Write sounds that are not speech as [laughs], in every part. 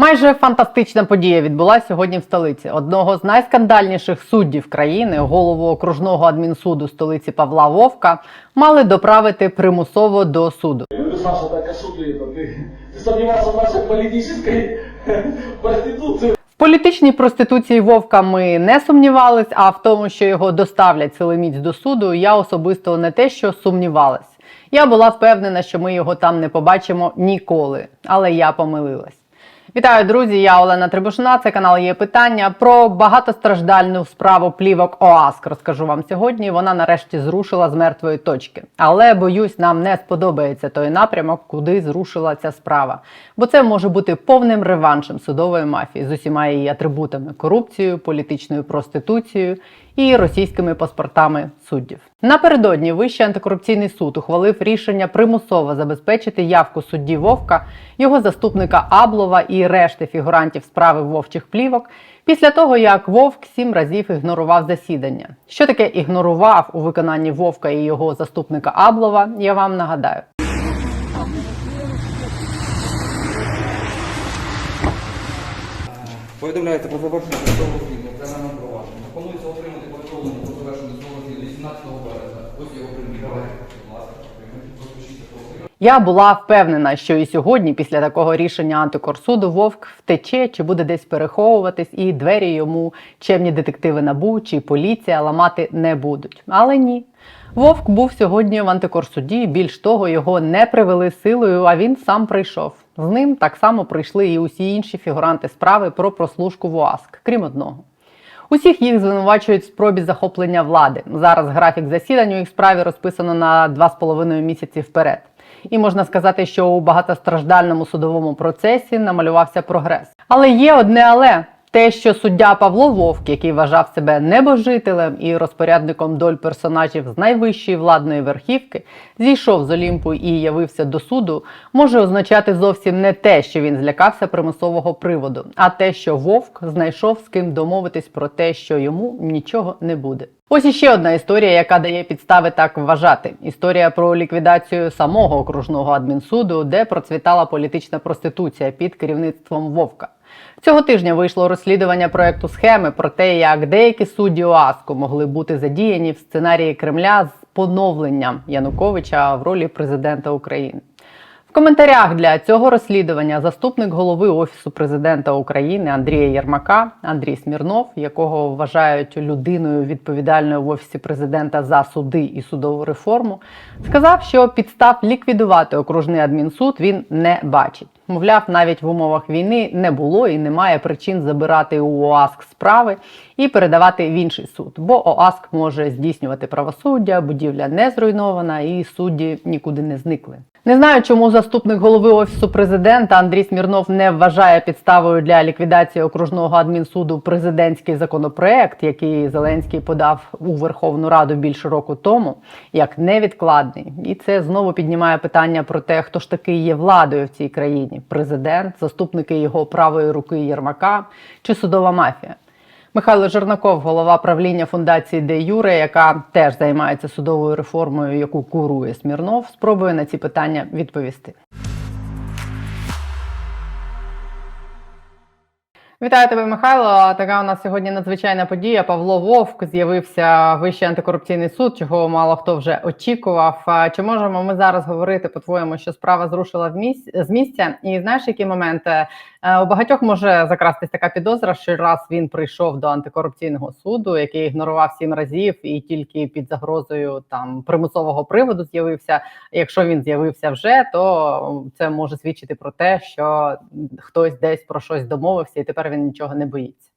Майже фантастична подія відбулася сьогодні в столиці. Одного з найскандальніших суддів країни, голову окружного адмінсуду столиці Павла Вовка, мали доправити примусово до суду. Ты Саша так осудили, ты, ты сомневался в нашей политической проституции. В політичній проституції Вовка ми не сумнівались, а в тому, що його доставлять силоміць до суду, я особисто не те, що сумнівалась. Я була впевнена, що ми його там не побачимо ніколи, але я помилилась. Вітаю, друзі! Я Олена Трибушна. Це канал є питання про багатостраждальну справу плівок ОАСК. Розкажу вам сьогодні. Вона нарешті зрушила з мертвої точки. Але боюсь, нам не сподобається той напрямок, куди зрушила ця справа. Бо це може бути повним реваншем судової мафії з усіма її атрибутами: корупцією, політичною проституцією і російськими паспортами суддів. Напередодні Вищий антикорупційний суд ухвалив рішення примусово забезпечити явку судді Вовка, його заступника Аблова і решти фігурантів справи вовчих плівок. Після того, як Вовк сім разів ігнорував засідання. Що таке ігнорував у виконанні Вовка і його заступника Аблова, я вам нагадаю. Повідомляється про завершення судового розслідування кримінального провадження. Планується отримати повідомлення про завершення судового розслідування 18 березня. Ось його Я була впевнена, що і сьогодні, після такого рішення антикорсуду, Вовк втече чи буде десь переховуватись, і двері йому чемні детективи НАБУ чи поліція ламати не будуть. Але ні. Вовк був сьогодні в антикорсуді. Більш того, його не привели силою, а він сам прийшов. З ним так само прийшли і усі інші фігуранти справи про прослушку в ОАСК, крім одного. Усіх їх звинувачують в спробі захоплення влади. Зараз графік засідань у їх справі розписано на 2,5 місяці вперед. І можна сказати, що у багатостраждальному судовому процесі намалювався прогрес. Але є одне але. Те, що суддя Павло Вовк, який вважав себе небожителем і розпорядником доль персонажів з найвищої владної верхівки, зійшов з Олімпу і явився до суду, може означати зовсім не те, що він злякався примусового приводу, а те, що Вовк знайшов з ким домовитись про те, що йому нічого не буде. Ось іще одна історія, яка дає підстави так вважати. Історія про ліквідацію самого окружного адмінсуду, де процвітала політична проституція під керівництвом Вовка. Цього тижня вийшло розслідування проекту схеми про те, як деякі судді ОАСКу могли бути задіяні в сценарії Кремля з поновленням Януковича в ролі президента України. В коментарях для цього розслідування заступник голови Офісу президента України Андрія Єрмака Андрій Смірнов, якого вважають людиною відповідальною в офісі президента за суди і судову реформу, сказав, що підстав ліквідувати окружний адмінсуд він не бачить. Мовляв, навіть в умовах війни не було і немає причин забирати у ОАСК справи і передавати в інший суд, бо ОАСК може здійснювати правосуддя, будівля не зруйнована і судді нікуди не зникли. Не знаю, чому заступник голови офісу президента Андрій Смірнов не вважає підставою для ліквідації окружного адмінсуду президентський законопроект, який Зеленський подав у Верховну Раду більше року тому, як невідкладний. І це знову піднімає питання про те, хто ж таки є владою в цій країні: президент, заступники його правої руки Єрмака чи судова мафія. Михайло Жернаков, голова правління фундації Де Юре, яка теж займається судовою реформою, яку курує Смірнов, спробує на ці питання відповісти. Вітаю тебе, Михайло. Така у нас сьогодні надзвичайна подія. Павло Вовк з'явився Вищий антикорупційний суд, чого мало хто вже очікував. Чи можемо ми зараз говорити по-твоєму, що справа зрушила в місць з місця? І знаєш, який момент Е, у багатьох може закрастись така підозра, що раз він прийшов до антикорупційного суду, який ігнорував сім разів, і тільки під загрозою там примусового приводу з'явився. Якщо він з'явився вже, то це може свідчити про те, що хтось десь про щось домовився, і тепер він нічого не боїться.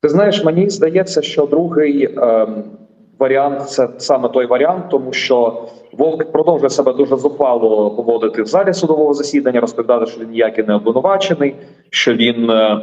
Ти знаєш, мені здається, що другий ем, варіант це саме той варіант, тому що Вовк продовжує себе дуже зухвало поводити в залі судового засідання, розповідати, що він ніякий не обвинувачений, що він е,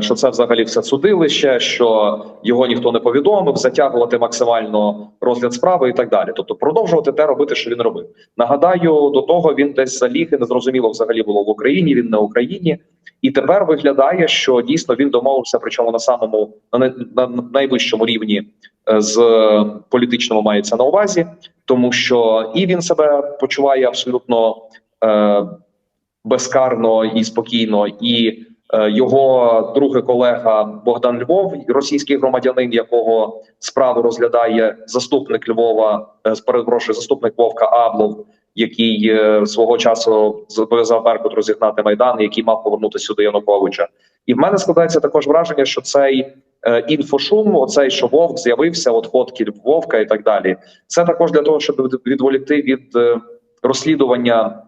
що це взагалі все судилище, що його ніхто не повідомив, затягувати максимально розгляд справи і так далі. Тобто продовжувати те робити, що він робив. Нагадаю, до того він десь заліг і незрозуміло взагалі було в Україні. Він на Україні. І тепер виглядає, що дійсно він домовився, причому на самому на, най- на найвищому рівні е, з е, політичному мається на увазі, тому що і він себе почуває абсолютно е, безкарно і спокійно, і е, його другий колега Богдан Львов, російський громадянин, якого справу розглядає заступник Львова, е, перепрошую, заступник Вовка Аблов, який е, свого часу зобов'язав Беркут розігнати майдан, який мав повернути сюди Януковича. І в мене складається також враження, що цей е, інфошум, оцей що Вовк з'явився, от фотки Вовка і так далі. Це також для того, щоб відволікти від е, розслідування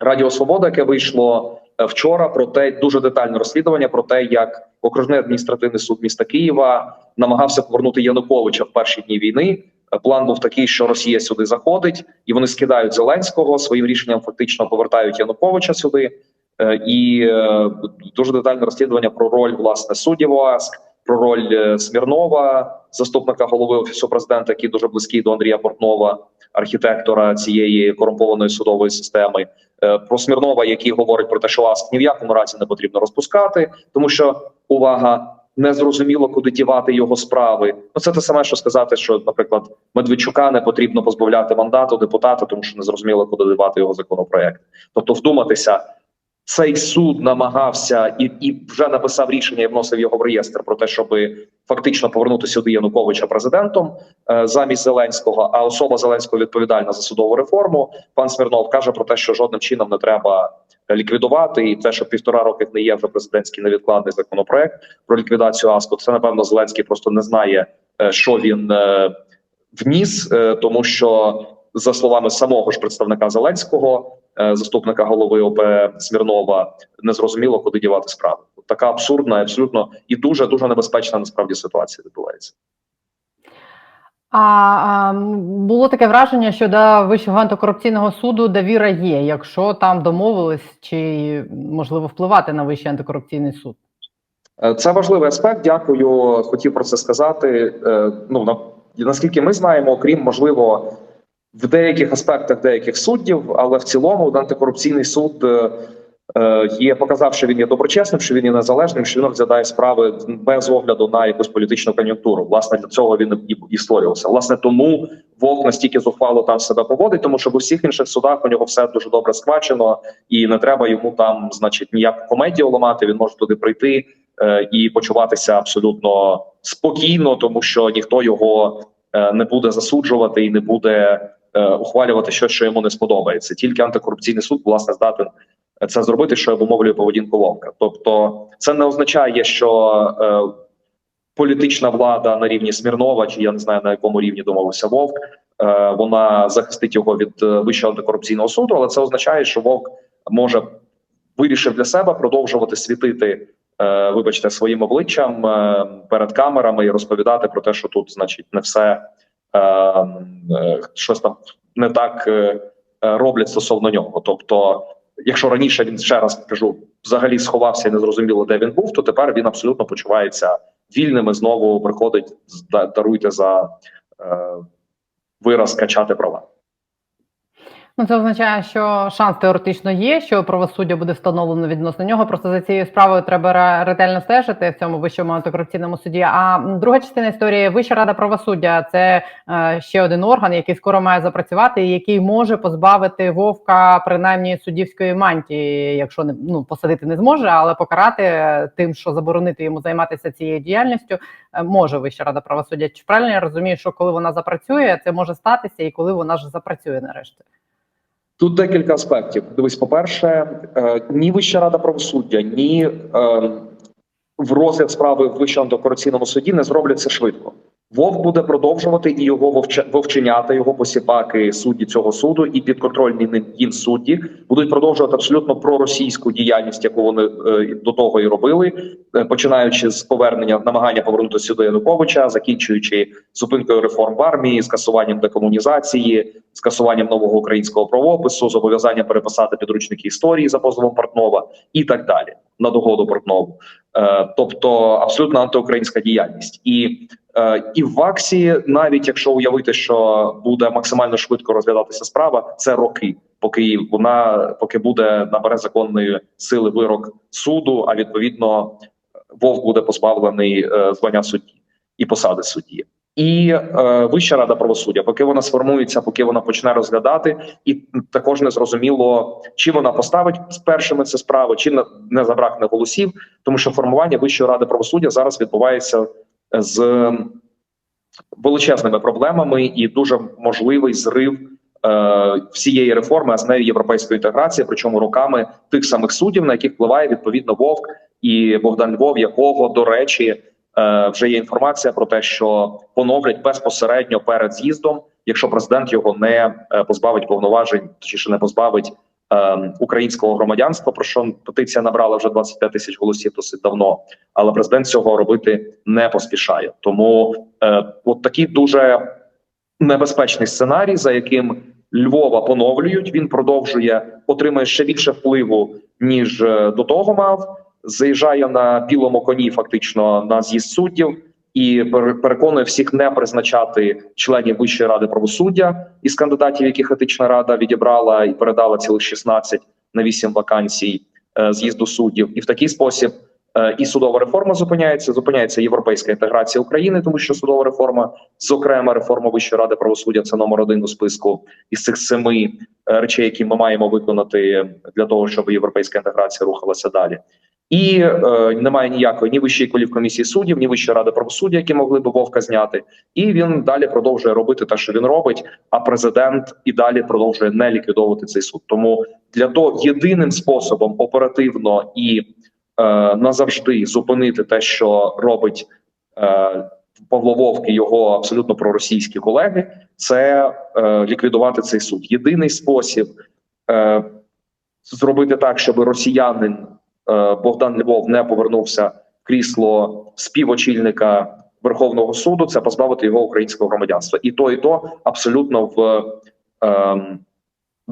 Радіо Свобода, яке вийшло е, вчора, про те дуже детальне розслідування про те, як окружний адміністративний суд міста Києва намагався повернути Януковича в перші дні війни. Е, План був такий, що Росія сюди заходить, і вони скидають Зеленського своїм рішенням. Фактично повертають Януковича сюди. Е, І е, дуже детальне розслідування про роль власне суддів ОАСК, про роль е, Смірнова, заступника голови офісу президента, який дуже близький до Андрія Портнова, архітектора цієї корумпованої судової системи. Е, Про Смірнова, який говорить про те, що ласк ні в якому разі не потрібно розпускати, тому що увага. Не зрозуміло, куди дівати його справи. Ну це те саме, що сказати, що, наприклад, Медведчука не потрібно позбавляти мандату депутата, тому що не зрозуміло, куди дівати його законопроект. Тобто, вдуматися, цей суд намагався і, і вже написав рішення і вносив його в реєстр про те, щоб фактично повернути сюди Януковича президентом е, замість Зеленського. А особа Зеленського відповідальна за судову реформу. Пан Смірнов каже про те, що жодним чином не треба ліквідувати, і те, що півтора роки не є вже президентський невідкладний законопроект про ліквідацію АСКО. Це напевно Зеленський просто не знає, е, що він е, вніс, е, тому що за словами самого ж представника Зеленського, заступника голови ОП Смірнова, не зрозуміло, куди дівати справи. Така абсурдна, абсолютно і дуже дуже небезпечна насправді ситуація відбувається. А, а було таке враження, що до Вищого антикорупційного суду довіра є, якщо там домовились, чи можливо впливати на Вищий антикорупційний суд. Е, Це важливий аспект. Дякую. Хотів про це сказати. Е, Ну на наскільки ми знаємо, окрім можливо, в деяких аспектах деяких суддів, але в цілому антикорупційний суд е, е, є показав, що він є доброчесним, що він є незалежним, що він розглядає справи без огляду на якусь політичну кон'юнктуру. Власне, для цього він і, створювався. Власне, тому Вовк настільки зухвало там себе поводить, тому що в усіх інших судах у нього все дуже добре схвачено, і не треба йому там, значить, ніяку комедію ламати. Він може туди прийти е, і почуватися абсолютно спокійно, тому що ніхто його не буде засуджувати і не буде е, ухвалювати щось, що йому не сподобається. Тільки антикорупційний суд власне здатен це зробити, що обумовлює поведінку вовка. Тобто, це не означає, що е, політична влада на рівні Смірнова, чи я не знаю на якому рівні домовився Вовк. е, Вона захистить його від е, вищого антикорупційного суду, але це означає, що Вовк може вирішив для себе продовжувати світити, е, вибачте, своїм обличчям перед камерами і розповідати про те, що тут, значить, не все щось там не так е, е, роблять стосовно нього. Тобто, якщо раніше він ще раз кажу, взагалі сховався і не зрозуміло, де він був, то тепер він абсолютно почувається вільним і знову приходить да- даруйте за е, вираз качати права. Ну, це означає, що шанс теоретично є, що правосуддя буде встановлено відносно нього. Просто за цією справою треба ре- ретельно стежити в цьому вищому антикорупційному суді. А друга частина історії Вища рада правосуддя це е, ще один орган, який скоро має запрацювати, і який може позбавити вовка принаймні суддівської мантії, якщо не ну посадити не зможе, але покарати тим, що заборонити йому займатися цією діяльністю, е, може Вища рада правосуддя. Чи правильно я розумію, що коли вона запрацює, це може статися, і коли вона ж запрацює нарешті? Тут декілька аспектів. Дивись, по-перше, е, ні Вища рада правосуддя, ні е, в розгляд справи в Вищому антикорупційному суді не зроблять це швидко. Вовк буде продовжувати і його вовченята, його посіпаки, судді цього суду і підконтрольні ним судді будуть продовжувати абсолютно проросійську діяльність, яку вони е, до того і робили, е, починаючи з повернення намагання повернути сюди Януковича, закінчуючи зупинкою реформ в армії, скасуванням декомунізації, скасуванням нового українського правопису, зобов'язання переписати підручники історії за позовом Портнова і так далі на догоду Портнову. Е, тобто абсолютно антиукраїнська діяльність і. Е, І в ВАКСі, навіть якщо уявити, що буде максимально швидко розглядатися справа, це роки, поки вона поки буде набере законної сили вирок суду. А відповідно, вовк буде позбавлений е, звання судді і посади судді. і е, Вища рада правосуддя, поки вона сформується, поки вона почне розглядати, і також не зрозуміло, чи вона поставить з першими це справи, чи не, не забракне голосів, тому що формування Вищої ради правосуддя зараз відбувається з величезними проблемами і дуже можливий зрив е, всієї реформи, а з нею європейської інтеграції, причому руками тих самих суддів, на яких впливає відповідно Вовк і Богдан Львов, якого до речі. Е, вже є інформація про те, що поновлять безпосередньо перед з'їздом, якщо президент його не е, позбавить повноважень, точніше не позбавить українського громадянства. Про що петиція набрала вже 25 тисяч голосів досить давно, але президент цього робити не поспішає. Тому е, от такий дуже небезпечний сценарій, за яким Львова поновлюють. Він продовжує отримує ще більше впливу ніж е, до того мав. Заїжджає на білому коні, фактично на з'їзд суддів, і переконує всіх не призначати членів Вищої ради правосуддя із кандидатів, яких етична рада відібрала і передала цілих 16 на 8 вакансій е, з'їзду суддів. І в такий спосіб е, і судова реформа зупиняється. Зупиняється європейська інтеграція України, тому що судова реформа, зокрема реформа Вищої ради правосуддя, це номер один у списку із цих семи е, речей, які ми маємо виконати для того, щоб європейська інтеграція рухалася далі. І е, немає ніякої ні вищої кваліфкомісії суддів, ні вищої ради правосуддя, які могли би вовка зняти. І він далі продовжує робити те, що він робить. А президент і далі продовжує не ліквідовувати цей суд. Тому для того єдиним способом оперативно і е, назавжди зупинити те, що робить е, Павло Вовк і його абсолютно проросійські колеги, це е, ліквідувати цей суд. Єдиний спосіб е, зробити так, щоб росіянин Богдан Львов не повернувся в крісло співочільника Верховного суду, це позбавити його українського громадянства. І то, і то абсолютно в ем,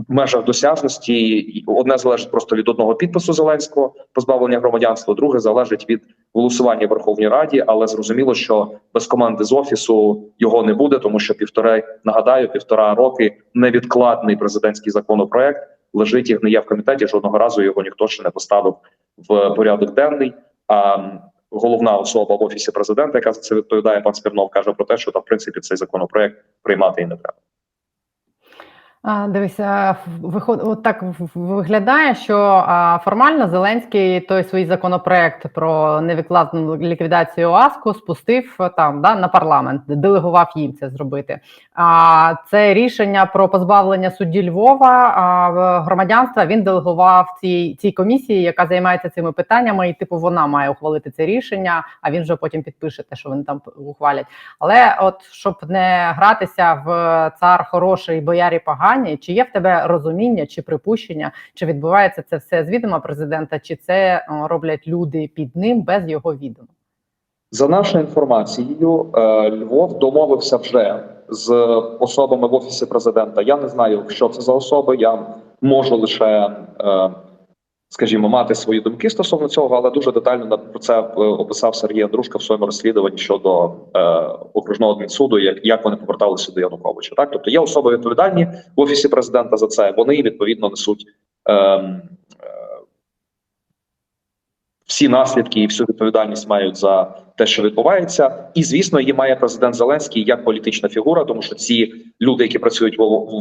межах досяжності. Одне залежить просто від одного підпису Зеленського позбавлення громадянства, друге залежить від голосування в Верховній Раді, але зрозуміло, що без команди з офісу його не буде, тому що півтора нагадаю, півтора роки невідкладний президентський законопроект лежить і гниє в комітеті. Жодного разу його ніхто ще не поставив в порядок денний. А головна особа в офісі президента, яка за це відповідає, пан Смірнов, каже про те, що та в принципі цей законопроект приймати і не треба. Дивися, виход, от так виглядає, що формально Зеленський той свій законопроект про невідкладну ліквідацію ОАСКу спустив там да, на парламент, делегував їм це зробити. А це рішення про позбавлення судді Львова громадянства він делегував цій, цій комісії, яка займається цими питаннями, і типу вона має ухвалити це рішення, а він вже потім підпише те, що вони там ухвалять. Але от щоб не гратися в цар хороший, боярі погані, чи є в тебе розуміння чи припущення, чи відбувається це все з відома президента, чи це роблять люди під ним без його відома? За нашою інформацією, е, Львов домовився вже з особами в офісі президента. Я не знаю, що це за особи. Я можу лише, е, скажімо, мати свої думки стосовно цього, але дуже детально про це е, описав Сергій Андрушка в своєму розслідуванні щодо е, окружного адмінсуду, як, як вони поверталися до Януковича. Так, тобто є особи відповідальні в офісі президента за це. Вони відповідно несуть. ем, е, всі наслідки і всю відповідальність мають за те, що відбувається, і звісно, її має президент Зеленський як політична фігура, тому що ці люди, які працюють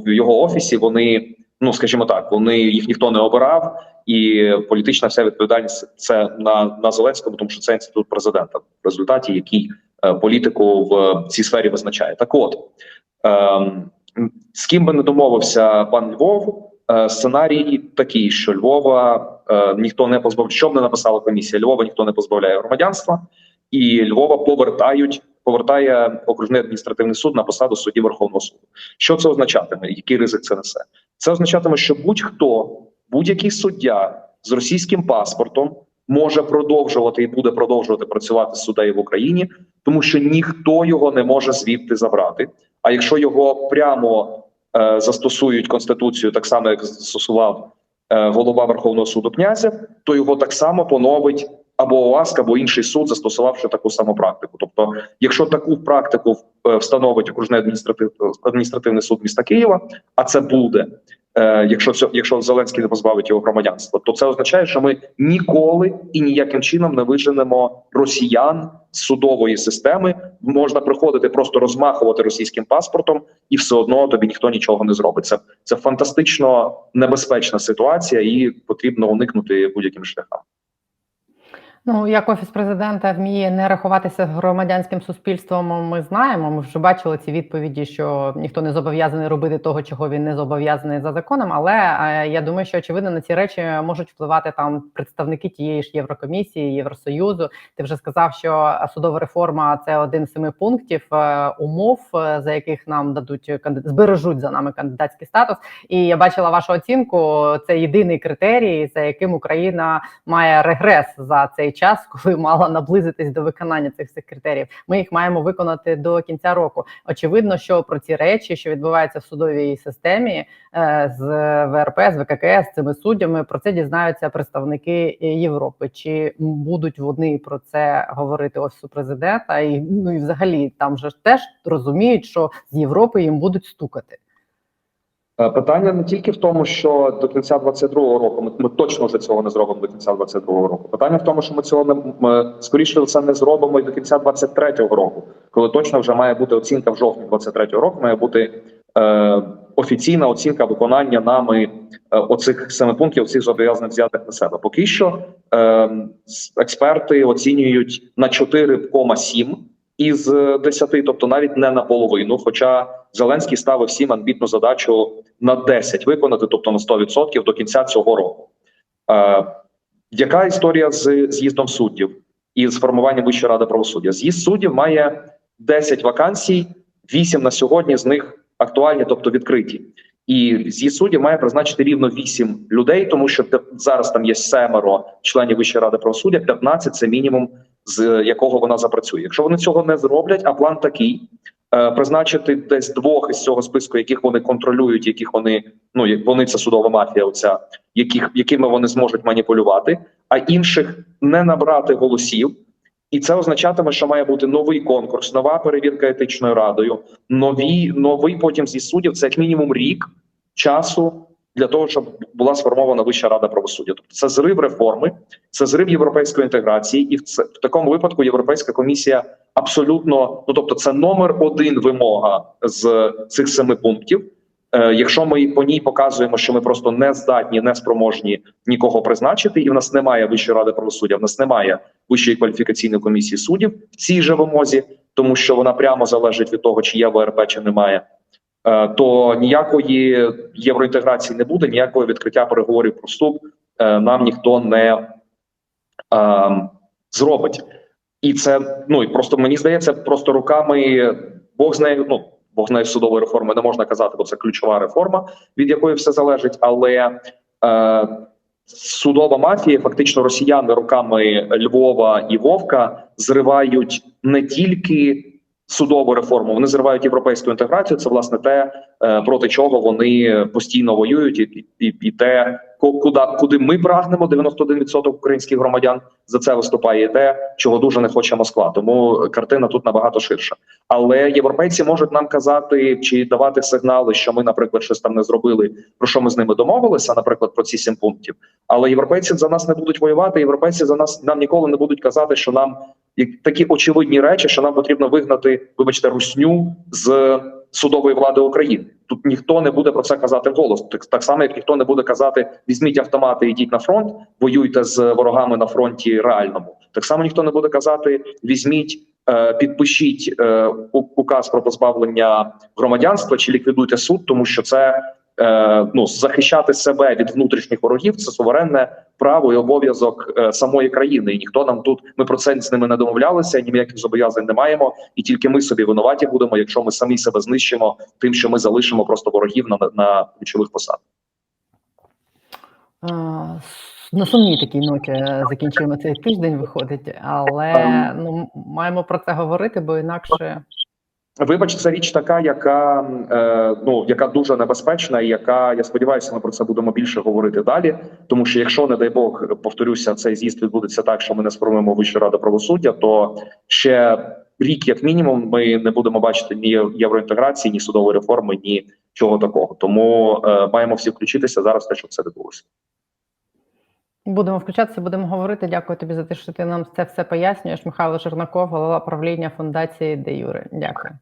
в його офісі, вони ну скажімо так, вони їх ніхто не обирав, і політична вся відповідальність це на, на Зеленському, тому що це інститут президента, в результаті який е, політику в цій сфері визначає. Так, от ем, з ким би не домовився пан Львов. Е, Сценарій такий, що Львова е, ніхто не позбавляє, що б не написала комісія. Львова ніхто не позбавляє громадянства, і Львова повертають, повертає окружний адміністративний суд на посаду судді Верховного суду. Що це означатиме? Який ризик це несе? Це означатиме, що будь-хто, будь-який суддя з російським паспортом може продовжувати і буде продовжувати працювати суддею в Україні, тому що ніхто його не може звідти забрати. А якщо його прямо е, застосують конституцію, так само як застосував е, голова Верховного суду князя, то його так само поновить або ОАСК, або інший суд, застосувавши таку саму практику. Тобто, якщо таку практику е, встановить окружний адміністратив, адміністративний суд міста Києва, а це буде. е, Якщо якщо Зеленський не позбавить його громадянства, то це означає, що ми ніколи і ніяким чином не виженемо росіян з судової системи. Можна приходити просто розмахувати російським паспортом, і все одно тобі ніхто нічого не зробить. Це, це фантастично небезпечна ситуація, і потрібно уникнути будь-яким шляхам. Ну, як офіс президента вміє не рахуватися громадянським суспільством, ми знаємо. Ми вже бачили ці відповіді, що ніхто не зобов'язаний робити того, чого він не зобов'язаний за законом. Але е, я думаю, що очевидно на ці речі можуть впливати там представники тієї ж Єврокомісії, Євросоюзу. Ти вже сказав, що судова реформа це один з семи пунктів е, умов, е, за яких нам дадуть канди- збережуть за нами кандидатський статус. І я бачила вашу оцінку. Це єдиний критерій, за яким Україна має регрес за цей час, [laughs] коли мала наблизитись до виконання цих всіх критеріїв. Ми їх маємо виконати до кінця року. Очевидно, що про ці речі, що відбуваються в судовій системі е, з ВРП, з ВККС, цими суддями, про це дізнаються представники Європи. Чи будуть вони про це говорити офісу президента? І ну і взагалі там же теж розуміють, що з Європи їм будуть стукати. Е, Питання не тільки в тому, що до кінця 22-го року ми, ми точно вже цього не зробимо до кінця 22-го року. Питання в тому, що ми цього не ми, скоріше все не зробимо і до кінця 23-го року, коли точно вже має бути оцінка в жовтні 23-го року. Має бути е, офіційна оцінка виконання нами е, оцих семи пунктів, цих зобов'язань взятих на себе. Поки що е, експерти оцінюють на 4,7 із 10, тобто навіть не наполовину. Хоча Зеленський ставив всім амбітну задачу на 10 виконати, тобто на 100% до кінця цього року. Е, яка історія з з'їздом суддів і з формуванням Вищої ради правосуддя? З'їзд суддів має 10 вакансій, 8 на сьогодні з них актуальні, тобто відкриті. І з'їзд суддів має призначити рівно 8 людей, тому що зараз там є семеро членів Вищої ради правосуддя, 15 – це мінімум, з якого вона запрацює. Якщо вони цього не зроблять, а план такий: призначити десь двох із цього списку, яких вони контролюють, яких вони ну вони це судова мафія, оця яких якими вони зможуть маніпулювати, а інших не набрати голосів. І це означатиме, що має бути новий конкурс, нова перевірка етичною радою, нові новий потім зі суддів. Це як мінімум рік часу для того, щоб була сформована Вища рада правосуддя. Тобто це зрив реформи, це зрив європейської інтеграції, і в це в такому випадку Європейська комісія абсолютно ну тобто, це номер один вимога з цих семи пунктів. Е, якщо ми по ній показуємо, що ми просто не здатні, не спроможні нікого призначити, і в нас немає Вищої ради правосуддя, в нас немає Вищої кваліфікаційної комісії суддів в цій же вимозі, тому що вона прямо залежить від того, чи є ВРП, чи немає. Е, То ніякої євроінтеграції не буде, ніякого відкриття переговорів про вступ е, нам ніхто не е, зробить. І це ну і просто мені здається, просто руками Бог з нею. Ну Бог з нею судової реформи не можна казати, бо це ключова реформа, від якої все залежить. Але е, судова мафія, фактично, росіяни руками Львова і Вовка зривають не тільки судову реформу, вони зривають європейську інтеграцію. Це власне те, е, проти чого вони постійно воюють, і, і, і те, куди, куди ми прагнемо. 91% українських громадян за це виступає і те, чого дуже не хоче Москва. Тому картина тут набагато ширша. Але європейці можуть нам казати чи давати сигнали, що ми, наприклад, щось там не зробили, про що ми з ними домовилися, наприклад, про ці сім пунктів. Але європейці за нас не будуть воювати. Європейці за нас нам ніколи не будуть казати, що нам такі очевидні речі, що нам потрібно вигнати, вибачте, русню з судової влади України. Тут ніхто не буде про це казати вголос. Так, так само, як ніхто не буде казати: візьміть автомати, йдіть на фронт, воюйте з ворогами на фронті реальному. Так само ніхто не буде казати: візьміть, е, підпишіть е, указ про позбавлення громадянства чи ліквідуйте суд, тому що це. Е, Ну, захищати себе від внутрішніх ворогів це суверенне право і обов'язок е, самої країни. І ніхто нам тут ми про це з ними не домовлялися, ні ніяких зобов'язань не маємо, і тільки ми собі винуваті будемо, якщо ми самі себе знищимо, тим, що ми залишимо просто ворогів на, на ключових посадах. Е, На сумній такій ноті е, закінчуємо цей тиждень, виходить, але ну маємо про це говорити, бо інакше Вибач, це річ така, яка е, ну яка дуже небезпечна, і яка я сподіваюся, ми про це будемо більше говорити далі. Тому що якщо, не дай Бог, повторюся, цей з'їзд відбудеться так, що ми не сформуємо Вищу раду правосуддя, то ще рік, як мінімум, ми не будемо бачити ні євроінтеграції, ні судової реформи, ні чого такого. Тому е, маємо всі включитися зараз, те, щоб це відбулося. Будемо включатися, будемо говорити. Дякую тобі за те, що ти нам це все пояснюєш. Михайло Жернаков, голова правління фундації Де Юре. Дякую.